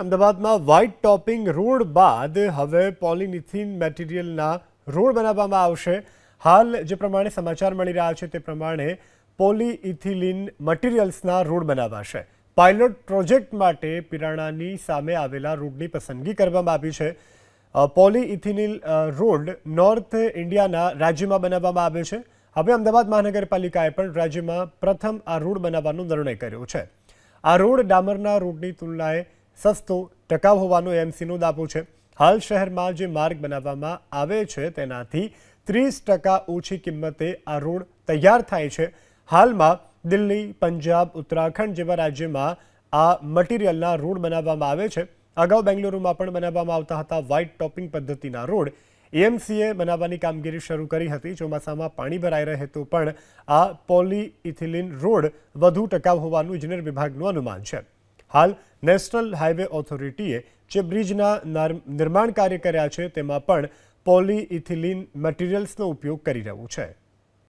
અમદાવાદમાં white topping road બાદ હવે પોલિનિથિન મટીરિયલના રોડ બનાવવામાં આવશે. હાલ જે પ્રમાણે સમાચાર મળી રહ્યા છે તે પ્રમાણે પોલીઇથિલિન મટીરિયલ્સના રોડ બનાવાશે. પાયલોટ પ્રોજેક્ટ માટે પિરાણાની સામે આવેલા રોડની પસંદગી કરવામાં આવી છે. પોલીઇથિનિલ રોડ નોર્થ ઇન્ડિયાના રાજ્યમાં બનાવવામાં આવે છે. હવે અમદાવાદ મહાનગરપાલિકાએ પણ રાજ્યમાં પ્રથમ આ રોડ બનાવવાનો નિર્ણય કર્યો છે. આ રોડ ડામરના રોડની તુલનાએ સસ્તો, ટકાઉ હોવાનો એમસીનો દાવો છે. હાલ શહેરમાં જે માર્ગ બનાવવામાં આવે છે તેનાથી ત્રીસ ટકા ઓછી કિંમતે આ રોડ તૈયાર થાય છે. હાલમાં દિલ્હી, પંજાબ, ઉત્તરાખંડ જેવા રાજ્યમાં આ મટીરિયલના રોડ બનાવવામાં આવે છે. અગાઉ બેંગલુરુમાં પણ બનાવવામાં આવતા હતા વ્હાઇટ ટોપિંગ પદ્ધતિના રોડ. એએમસીએ બનાવવાની કામગીરી શરૂ કરી હતી. ચોમાસામાં પાણી ભરાઈ રહે તો પણ આ પોલીઇથિલિન રોડ વધુ ટકાઉ હોવાનું ઇજનેર વિભાગનું અનુમાન છે. હાલ નેશનલ હાઈવે ઓથોરિટીએ જે બ્રિજના નાર- નિર્માણ કાર્ય કર્યા છે તેમાં પણ પોલીઇથિલિન મટીરિયલ્સનો ઉપયોગ કરી રહ્યું છે.